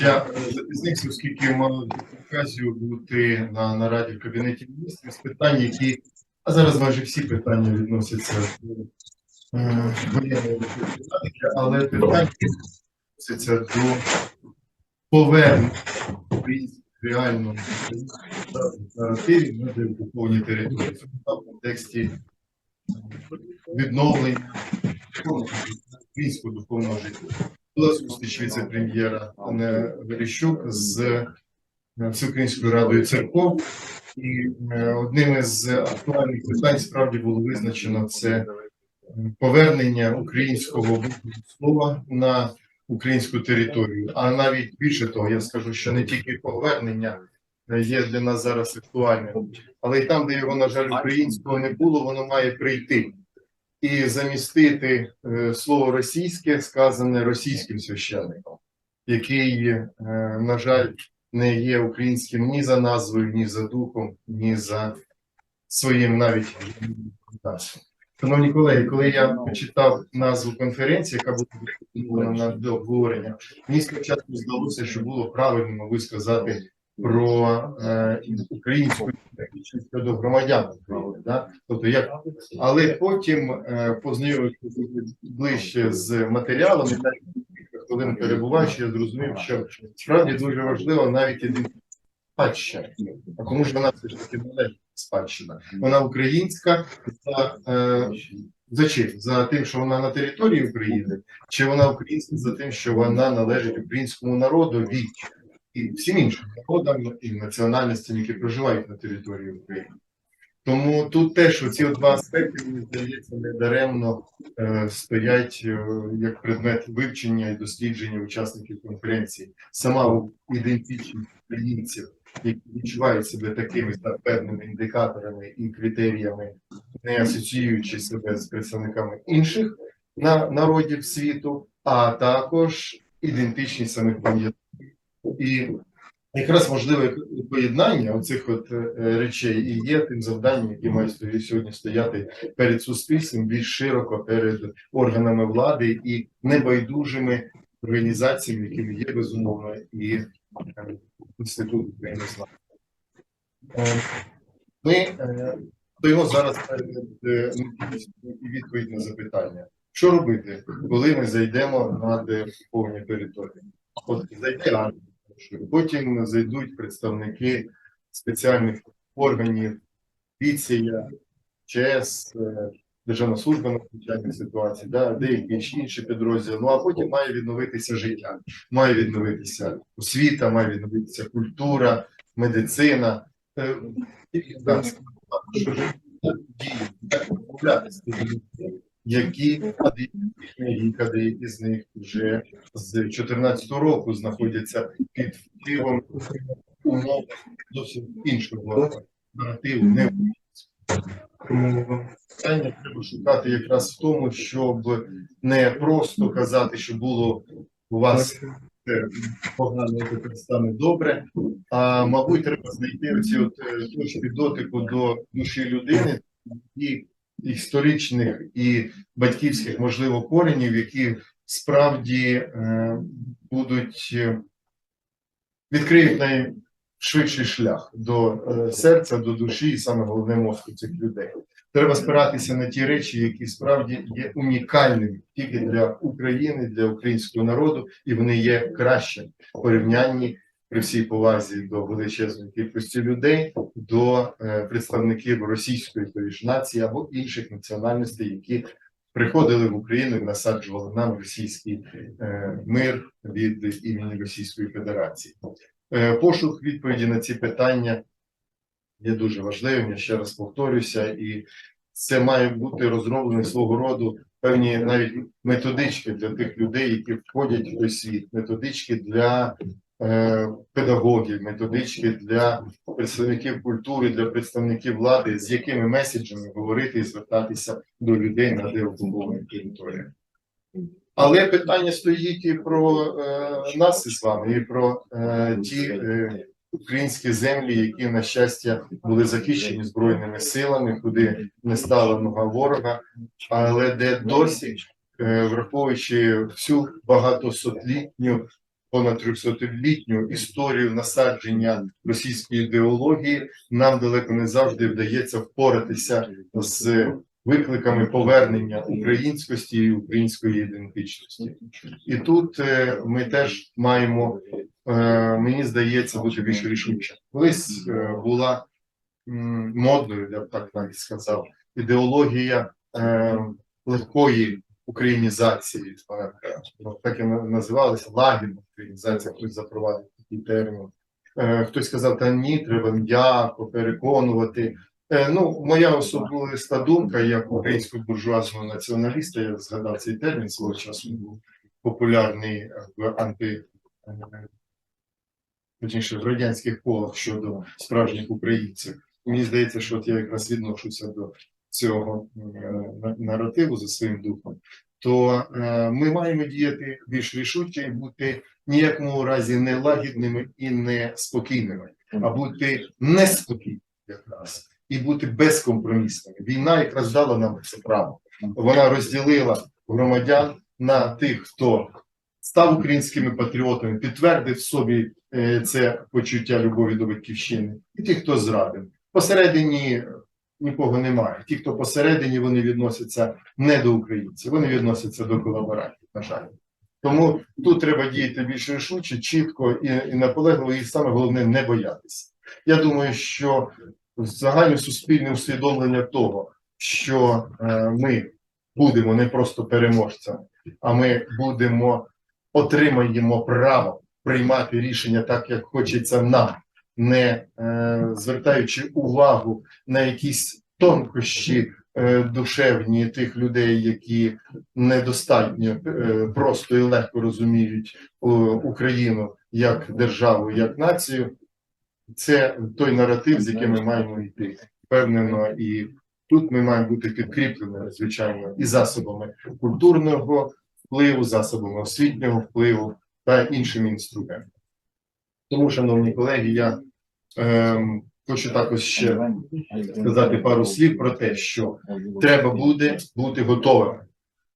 Я е, запізнився, оскільки мав оказію бути на нараді в кабінеті міністрів з питань, які, а зараз майже всі питання відносяться до е, воєнної тематики, але питання відносяться до повернення українських реально наративів на деокуповані території. В контексті відновлення українського духовного життя. Була зустріч віце-прем'єра Анни Верещук з е, Всеукраїнською радою церков, і е, одним із актуальних питань справді було визначено це е, повернення українського слова на українську територію. А навіть більше того, я скажу, що не тільки повернення є для нас зараз актуальним, але й там, де його, на жаль, українського не було, воно має прийти і замістити е, слово російське, сказане російським священником, який, е, на жаль, не є українським ні за назвою, ні за духом, ні за своїм навіть назвою. Шановні колеги, коли я почитав назву конференції, яка була на обговорення, мені спочатку здалося, що було правильно, мабуть, сказати про е, українську щодо громадян України. Да? Тобто, як але потім е, познайомившись ближче з матеріалами, кілька хвилин перебуваючи, я зрозумів, що справді дуже важливо навіть ідентичність спадщина, а кому ж вона все ж таки належить спадщина. Вона українська за, е, за чим? За тим, що вона на території України, чи вона українська за тим, що вона належить українському народу і всім іншим народам і національностям, які проживають на території України. Тому тут теж оці два аспекти, мені здається, недаремно е, стоять е, як предмет вивчення і дослідження учасників конференції. Сама ідентичність українців, які відчувають себе такими за певними індикаторами і критеріями, не асоціюючи себе з представниками інших на, народів світу, а також ідентичність самих пам'ятників. І якраз можливе поєднання оцих от е, речей і є тим завданням, яке має сьогодні стояти перед суспільством більш широко перед органами влади і небайдужими організаціями, якими є безумовно і е, інститут України знає. Е, Ми стоїмо зараз відповідь на запитання. Що робити, коли ми зайдемо на деокуповані території? От зайде армія, потім зайдуть представники спеціальних органів, поліція, ЧС, е, Державна служба надзвичайних ситуацій, да, деякі інші підрозділи. Ну а потім має відновитися життя, має відновитися освіта, має відновитися культура, медицина. Е, і, да, що ж, дії, як які книги, деякі з них вже з 2014 року знаходяться під впливом умов зовсім іншого наративу, не тому питання треба шукати якраз в тому, щоб не просто казати, що було у вас погано, тепер стане добре. А мабуть, треба знайти оці от е, точки дотику до душі людини і історичних і батьківських, можливо, коренів, які справді е, будуть е, відкриють найшвидший шлях до е, серця, до душі і саме головне мозку цих людей. Треба спиратися на ті речі, які справді є унікальними тільки для України, для українського народу, і вони є кращими в порівнянні при всій повазі до величезної кількості людей, до е, представників російської ж нації або інших національностей, які приходили в Україну і насаджували нам російський е, мир від імені Російської Федерації. Е, Пошук відповіді на ці питання є дуже важливим. Я ще раз повторюся, і це має бути розроблені свого роду певні навіть методички для тих людей, які входять в світ, методички для педагогів, методички для представників культури, для представників влади, з якими меседжами говорити і звертатися до людей на деокупованих територіях. Але питання стоїть і про е, нас із вами, і про е, ті е, українські землі, які, на щастя, були захищені збройними силами, куди не стала нога ворога, але де досі, е, враховуючи всю багатосотлітню, понад 300-літню історію насадження російської ідеології, нам далеко не завжди вдається впоратися з викликами повернення українськості і української ідентичності. І тут е, ми теж маємо, е, мені здається, бути більш рішуче. Колись е, була модною, я б так навіть сказав, ідеологія легкої українізації, вона ну, так і на- називалася лагідна українізація, хтось запровадив такий термін. Е, Хтось сказав, та ні, треба м'яко переконувати. Е, Ну, моя особиста думка, як українського буржуазного націоналіста, я згадав цей термін свого часу був популярний е, в анти е, точніше, в радянських колах щодо справжніх українців. Мені здається, що от я якраз відношуся до цього е, наративу за своїм духом. То е, ми маємо діяти більш рішуче і бути ніякому разі не лагідними і не спокійними, а бути неспокійними якраз і бути безкомпромісними. Війна якраз дала нам це право. Вона розділила громадян на тих, хто став українськими патріотами, підтвердив собі е, це почуття любові до батьківщини, і ті, хто зрадив. Посередині нікого немає. Ті, хто посередині, вони відносяться не до українців, вони відносяться до колаборантів, на жаль. Тому тут треба діяти більш рішуче, чітко і, і наполегливо, і саме головне не боятися. Я думаю, що загальне суспільне усвідомлення того, що е, ми будемо не просто переможцями, а ми будемо отримаємо право приймати рішення так, як хочеться нам, не е, звертаючи увагу на якісь тонкощі е, душевні тих людей, які недостатньо е, просто і легко розуміють е, Україну як державу, як націю. Це той наратив, з яким ми маємо йти впевнено, і тут ми маємо бути підкріпленими, звичайно, і засобами культурного впливу, засобами освітнього впливу та іншими інструментами. Тому, шановні колеги, я ем, хочу також ще сказати пару слів про те, що треба буде бути готовими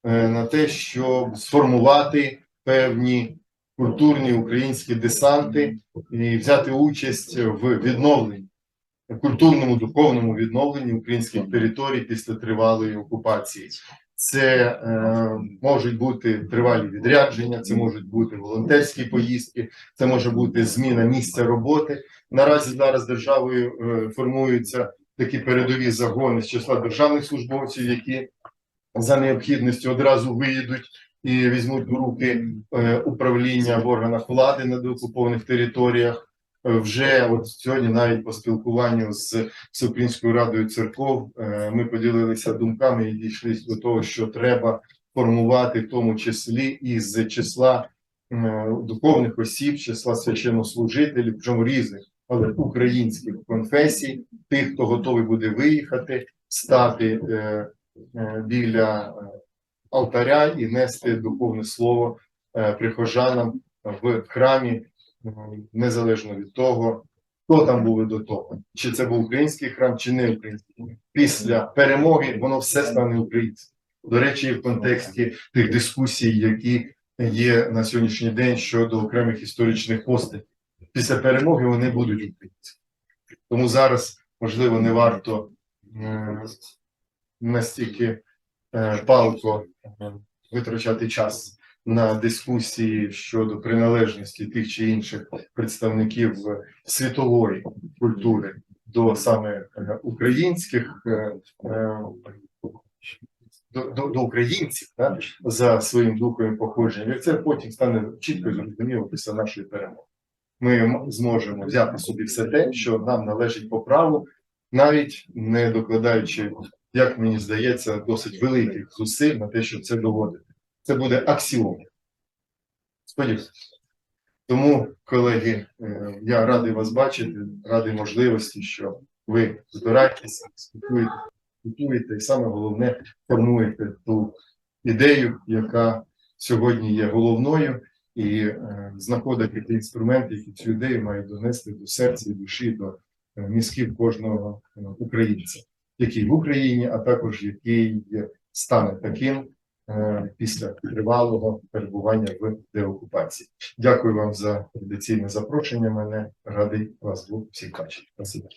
е, на те, щоб сформувати певні культурні українські десанти і взяти участь в відновленні, культурному духовному відновленні українських територій після тривалої окупації. Це е, можуть бути тривалі відрядження, це можуть бути волонтерські поїздки, це може бути зміна місця роботи. Наразі зараз державою е, формуються такі передові загони з числа державних службовців, які за необхідністю одразу виїдуть і візьмуть в руки е, управління в органах влади на деокупованих територіях. Вже от сьогодні, навіть по спілкуванню з Всеукраїнською радою церков, е, ми поділилися думками і дійшли до того, що треба формувати, в тому числі із числа е, духовних осіб, числа священнослужителів, причому різних, але українських конфесій, тих, хто готовий буде виїхати, стати е, біля алтаря і нести духовне слово прихожанам в храмі, незалежно від того, хто там був до того, чи це був український храм, чи не український. Після перемоги воно все стане українським. До речі, в контексті тих дискусій, які є на сьогоднішній день щодо окремих історичних постатей. Після перемоги вони будуть українські. Тому зараз, можливо, не варто настільки е, палко е, витрачати час на дискусії щодо приналежності тих чи інших представників світової культури до саме е, українських е, е, до, до, до українців да, за своїм духом і походженням. І це потім стане чітко зрозуміло після нашої перемоги. Ми зможемо взяти собі все те, що нам належить по праву, навіть не докладаючи, як мені здається, досить великих зусиль на те, щоб це доводити. Це буде аксіом. Сподіваюся. Тому, колеги, е, я радий вас бачити, радий можливості, що ви збираєтеся, спілкуєте, готуєте і саме головне формуєте ту ідею, яка сьогодні є головною, і е, знаходити ті інструменти, які цю ідею мають донести до серця і душі, до е, мізків кожного е, українця, який в Україні, а також який стане таким після тривалого перебування в деокупації. Дякую вам за традиційне запрошення. Мене радий вас був всіх. Спасибо.